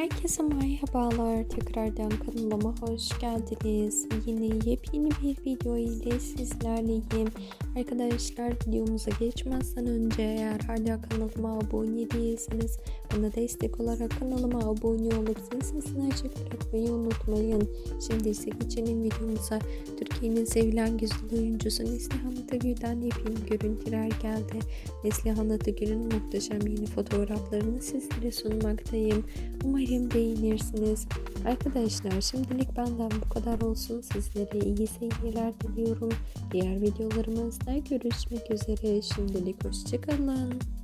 Herkese merhabalar. Tekrardan kanalıma hoş geldiniz. Yine yepyeni bir video ile sizlerleyim. Arkadaşlar videomuza geçmezden önce eğer hala kanalıma abone değilseniz bana destek olarak kanalıma abone olup zil sesini açık bırakmayı unutmayın. Şimdi ise geçelim videomuza. Türkiye'nin sevilen güzel oyuncusu Neslihan Atıgül'den yepyeni görüntüler geldi. Neslihan Atıgül'ün muhteşem yeni fotoğraflarını sizlere sunmaktayım. Umarım beğenirsiniz. Arkadaşlar şimdilik benden bu kadar olsun. Sizlere iyi seyirler diliyorum. Diğer videolarımızda görüşmek üzere. Şimdilik hoşçakalın.